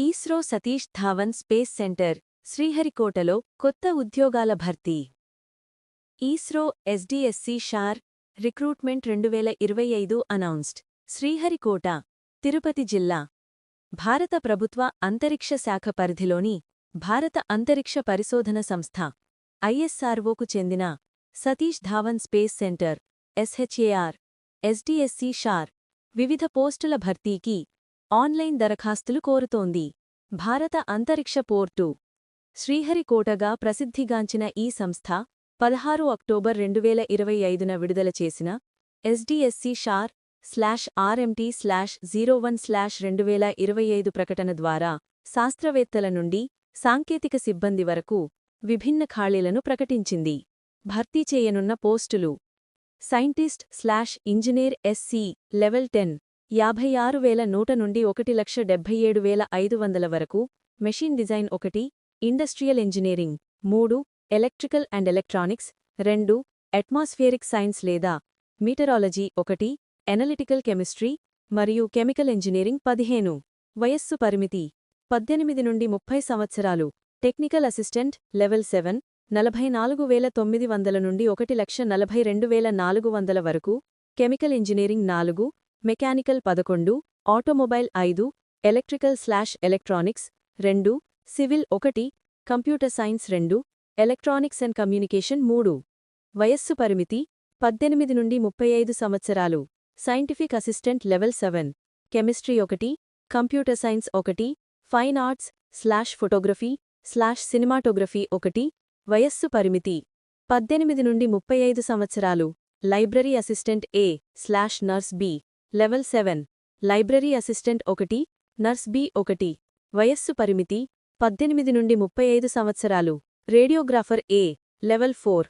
ISRO Satish Dhawan space centre శ్రీహరికోటలో కొత్త ఉద్యోగాల భర్తీ. ఈస్రో ఎస్డిఎస్సి షార్ రిక్రూట్మెంట్ రెండువేల ఇరవై ఐదు అనౌన్స్డ్. శ్రీహరికోట తిరుపతి జిల్లా. భారత ప్రభుత్వ అంతరిక్ష శాఖ పరిధిలోని భారత అంతరిక్ష పరిశోధన సంస్థ ఐఎస్ఆర్ఓకు చెందిన Satish Dhawan space centre SHAR SDSC SHAR. వివిధ పోస్టుల భర్తీకి ఆన్లైన్ దరఖాస్తులు కోరుతోంది. భారత అంతరిక్ష పోర్టు శ్రీహరికోటగా ప్రసిద్ధిగాంచిన ఈ సంస్థ పదహారు అక్టోబర్ రెండువేల ఇరవై ఐదున విడుదల చేసిన SDSC SHAR slash RMT slash zero one slash రెండువేల ఇరవై ఐదు ప్రకటన ద్వారా శాస్త్రవేత్తల నుండి సాంకేతిక సిబ్బంది వరకు విభిన్న ఖాళీలను ప్రకటించింది. భర్తీ చేయనున్న పోస్టులు scientist slash engineer SC level ten యాభై ఆరు వేల నూట నుండి ఒకటి లక్ష డెబ్బై ఏడు వేల ఐదు వందల వరకు మెషిన్ డిజైన్ ఒకటి ఇండస్ట్రియల్ ఇంజనీరింగ్ మూడు ఎలక్ట్రికల్ అండ్ ఎలక్ట్రానిక్స్ రెండు అట్మాస్ఫియరిక్ సైన్స్ లేదా మీటరాలజీ ఒకటి ఎనలిటికల్ కెమిస్ట్రీ మరియు కెమికల్ ఇంజనీరింగ్ పదిహేను. వయస్సు పరిమితి పద్దెనిమిది నుండి ముప్పై సంవత్సరాలు. టెక్నికల్ అసిస్టెంట్ లెవెల్ సెవెన్ నలభై నాలుగు వేల తొమ్మిది వందల నుండి ఒకటి లక్ష నలభై రెండు వేల నాలుగు వందల వరకు. కెమికల్ ఇంజనీరింగ్ నాలుగు మెకానికల్ పదకొండు ఆటోమొబైల్ ఐదు ఎలక్ట్రికల్ స్లాష్ ఎలక్ట్రానిక్స్ రెండు సివిల్ ఒకటి కంప్యూటర్ సైన్స్ రెండు ఎలక్ట్రానిక్స్ అండ్ కమ్యూనికేషన్ మూడు. వయస్సు పరిమితి పద్దెనిమిది నుండి ముప్పై ఐదు సంవత్సరాలు. Scientific assistant level seven. Chemistry ఒకటి కంప్యూటర్ సైన్స్ ఒకటి fine arts slash photography slash cinematography ఒకటి. వయస్సు పరిమితి పద్దెనిమిది నుండి ముప్పై ఐదు సంవత్సరాలు. Library assistant A slash nurse B. Level seven. Library assistant ఒకటి నర్స్ బి ఒకటి. వయస్సు పరిమితి పద్దెనిమిది నుండి ముప్పై ఐదు సంవత్సరాలు. Radiographer A level four.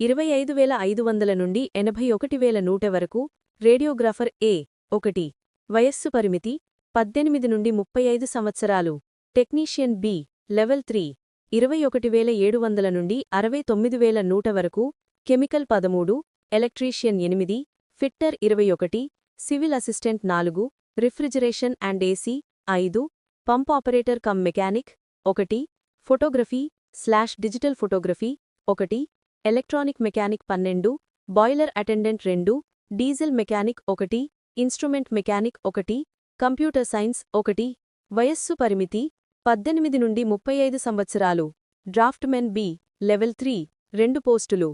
ఇరవై ఐదు వేల ఐదు వందల నుండి ఎనభై ఒకటి వేల నూట వరకు రేడియోగ్రాఫర్ ఏ ఒకటి. వయస్సు పరిమితి పద్దెనిమిది నుండి ముప్పై ఐదు సంవత్సరాలు. Technician B level three. ఇరవై ఒకటి వేల ఏడు వందల నుండి అరవై తొమ్మిది వేల నూట వరకు కెమికల్ పదమూడు ఎలక్ట్రీషియన్ ఎనిమిది ఫిట్టర్ ఇరవై ఒకటి సివిల్ అసిస్టెంట్ నాలుగు రిఫ్రిజరేషన్ అండ్ ఏసీ ఐదు పంప్ ఆపరేటర్ కమ్ మెకానిక్ ఒకటి ఫోటోగ్రఫీ స్లాష్ డిజిటల్ ఫోటోగ్రఫీ ఒకటి ఎలక్ట్రానిక్ మెకానిక్ పన్నెండు బాయిలర్ అటెండెంట్ రెండు డీజిల్ మెకానిక్ ఒకటి ఇన్స్ట్రుమెంట్ మెకానిక్ ఒకటి కంప్యూటర్ సైన్స్ ఒకటి వయస్సు పరిమితి పద్దెనిమిది నుండి ముప్పై ఐదు సంవత్సరాలు డ్రాఫ్ట్మెన్ బి లెవెల్ త్రీ రెండు పోస్టులు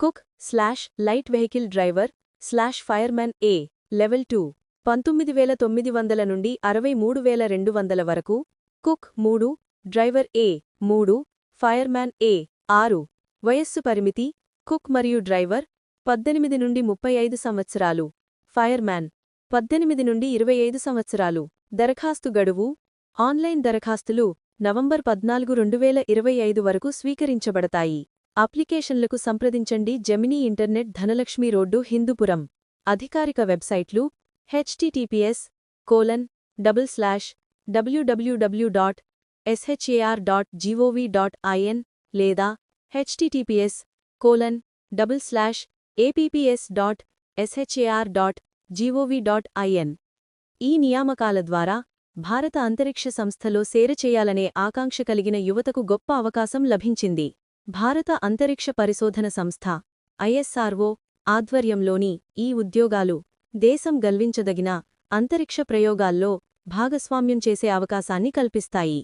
cook slash light vehicle driver slash firemen A. Level two. పంతొమ్మిది వేల తొమ్మిది వందల నుండి అరవై మూడు వేల రెండు వందల వరకు కుక్ మూడు డ్రైవర్ ఏ మూడు ఫైర్మ్యాన్ ఏ ఆరు వయస్సు పరిమితి కుక్ మరియు డ్రైవర్ పద్దెనిమిది నుండి ముప్పై ఐదు సంవత్సరాలు ఫైర్మ్యాన్ పద్దెనిమిది నుండి ఇరవై ఐదు సంవత్సరాలు. దరఖాస్తు గడువు ఆన్లైన్ దరఖాస్తులు నవంబర్ పద్నాలుగు రెండు వేల ఇరవై ఐదు వరకు స్వీకరించబడతాయి. అప్లికేషన్లకు సంప్రదించండి. Gemini internet Dhanalakshmi road Hindupuram. అధికారిక వెబ్సైట్లు HTTPS colon double slash WWW dot SHAR dot GOV dot IN లేదా HTTPS colon double slash APPS dot SHAR dot GOV dot IN ఈ నియామకాల ద్వారా భారత అంతరిక్ష సంస్థలో సేరచేయాలనే ఆకాంక్ష కలిగిన యువతకు గొప్ప అవకాశం లభించింది. భారత అంతరిక్ష పరిశోధన సంస్థ ఐఎస్ఆర్ఓ ఆధ్వర్యంలోని ఈ ఉద్యోగాలు దేశం గల్వించదగిన అంతరిక్ష ప్రయోగాల్లో భాగస్వామ్యం చేసే అవకాశాన్ని కల్పిస్తాయి.